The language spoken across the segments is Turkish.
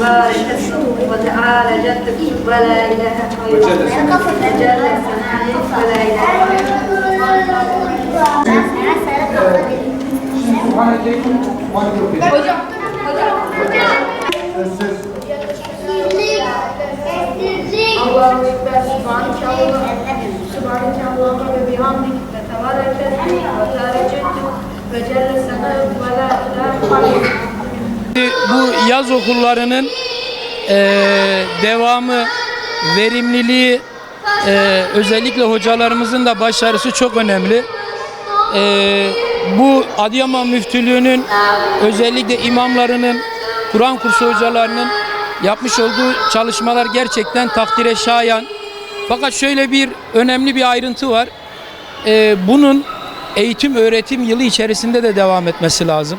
بارك اسمك وتعالى جدك ولا اله غيرك أجل ثنائك ولا اله الله اكبر سبحانك اللهم سبحانك اللهم وبحمدك تبارك اسمك وتعالى جدك Bu yaz okullarının eee, devamı, verimliliği, eee, özellikle hocalarımızın da başarısı çok önemli. Eee, bu Adıyaman Müftülüğü'nün özellikle imamlarının, Kur'an kursu hocalarının yapmış olduğu çalışmalar gerçekten takdire şayan. Fakat şöyle bir önemli bir ayrıntı var. Eee, bunun eğitim öğretim yılı içerisinde de devam etmesi lazım.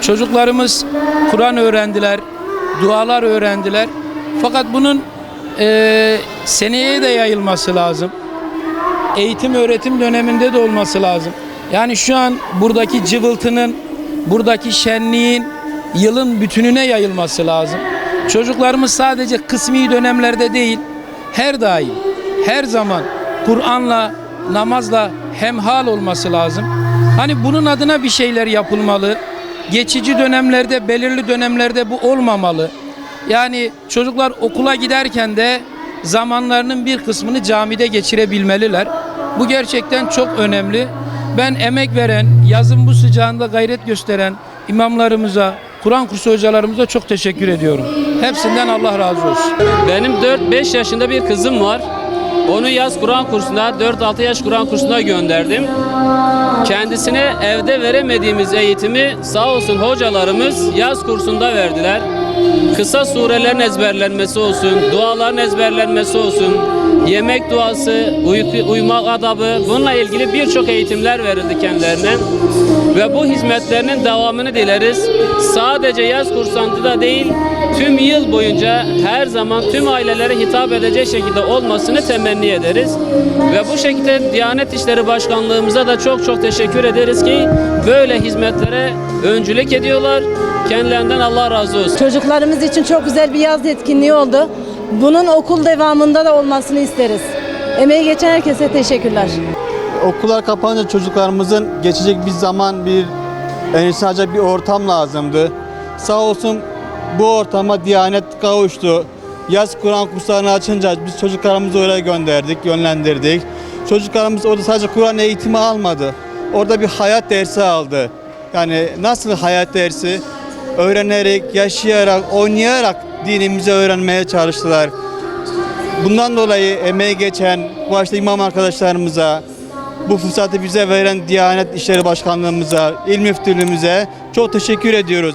Çocuklarımız Kur'an öğrendiler, dualar öğrendiler. Fakat bunun eee, seneye de yayılması lazım. Eğitim öğretim döneminde de olması lazım. Yani şu an buradaki cıvıltının, buradaki şenliğin yılın bütününe yayılması lazım. Çocuklarımız sadece kısmi dönemlerde değil, her daim, her zaman Kur'an'la, namazla hemhal olması lazım. Hani bunun adına bir şeyler yapılmalı. Geçici dönemlerde, belirli dönemlerde bu olmamalı. Yani çocuklar okula giderken de zamanlarının bir kısmını camide geçirebilmeliler. Bu gerçekten çok önemli. Ben emek veren, yazın bu sıcağında gayret gösteren imamlarımıza, Kur'an kursu hocalarımıza çok teşekkür ediyorum. Hepsinden Allah razı olsun. Benim 4-5 yaşında bir kızım var. Onu yaz Kur'an kursuna, 4-6 yaş Kur'an kursuna gönderdim. Kendisine evde veremediğimiz eğitimi sağ olsun hocalarımız yaz kursunda verdiler. Kısa surelerin ezberlenmesi olsun, duaların ezberlenmesi olsun, yemek duası, uyku, uyumak adabı bununla ilgili birçok eğitimler verildi kendilerine. Ve bu hizmetlerinin devamını dileriz. Sadece yaz kursantı da değil, tüm yıl boyunca her zaman tüm ailelere hitap edecek şekilde olmasını temenni ederiz. Ve bu şekilde Diyanet İşleri Başkanlığımıza da çok çok teşekkür ederiz ki böyle hizmetlere öncülük ediyorlar. Kendilerinden Allah razı olsun. Çocuklarımız için çok güzel bir yaz etkinliği oldu. Bunun okul devamında da olmasını isteriz. Emeği geçen herkese teşekkürler. Okullar kapanınca çocuklarımızın geçecek bir zaman, bir endişe alacak bir ortam lazımdı. Sağ olsun bu ortama Diyanet kavuştu. Yaz Kur'an kurslarını açınca biz çocuklarımızı oraya gönderdik, yönlendirdik. Çocuklarımız orada sadece Kur'an eğitimi almadı. Orada bir hayat dersi aldı. Yani nasıl hayat dersi? Öğrenerek, yaşayarak, oynayarak dinimizi öğrenmeye çalıştılar. Bundan dolayı emeği geçen başta imam arkadaşlarımıza, bu fırsatı bize veren Diyanet İşleri Başkanlığımıza, İl Müftülüğümüze çok teşekkür ediyoruz.